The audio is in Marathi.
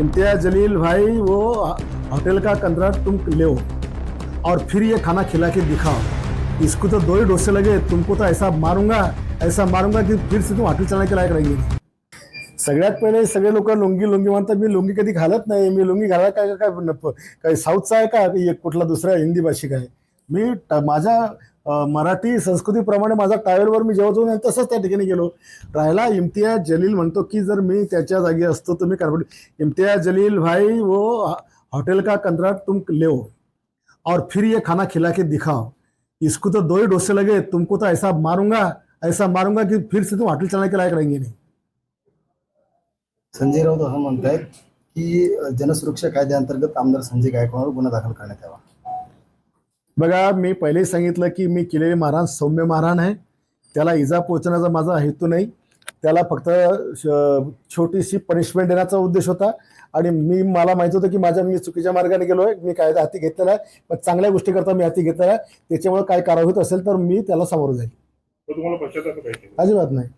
इम्तियाज़ जलील भाई, वो होटल का कंट्राक्ट तुम ले और फिर ये खाना खिला के दिखाओ। इसको तो दो ही डोसे लगे, तुमको तो ऐसा मारूँगा ऐसा मारूँगा की फिर से तुम हॉटेल चलाने के लायक रहेंगे. सगळ्यात पहिले सगळे लोक लुंगी लुंगी म्हणतात मी लुंगी कधी घालत नाही, मी लुंगी घालायला काय काय काय साऊथचा आहे का कुठला दुसरा हिंदी भाषिक आहे? मी माझ्या मराठी संस्कृतीप्रमाणे माझा टायरवर मी जेव्हा जाऊन तसंच त्या ठिकाणी गेलो. राहिला इम्तियाज जलील म्हणतो की जर मी त्याच्या जागी असतो तर मी काय इम्तियाज जलील भाई वो हॉटेल का कंत्राट तुम ले और फिर ये खाना खिला के दिखाओ. इसको तो दो ही डोसे लगे तुमको तो ऐसा मारूंगा ऐसा मारूंगा कि फिर से तुम हॉटेल चलाने के लायक रहेंगे नहीं। संजय राऊत असं म्हणतायत की जनसुरक्षा कायद्याअंतर्गत आमदार संजय गायकवाडवर गुन्हा दाखल करण्यात यावा. बघा मी पहिलेही सांगितलं की मी केलेले मारहाण सौम्य मारहाण आहे. त्याला इजा पोहोचण्याचा माझा हेतू नाही. त्याला फक्त छोटीशी पनिशमेंट देण्याचा उद्देश होता. आणि मी मला माहीत होतं की माझ्या मी चुकीच्या मार्गाने गेलो आहे मी कायदा हाती घेतलेला आहे. पण चांगल्या गोष्टी करता मी हाती घेतलेला आहे. त्याच्यामुळे काय कारवाई होत असेल तर मी त्याला सामोरं जाईल. अजिबात नाही.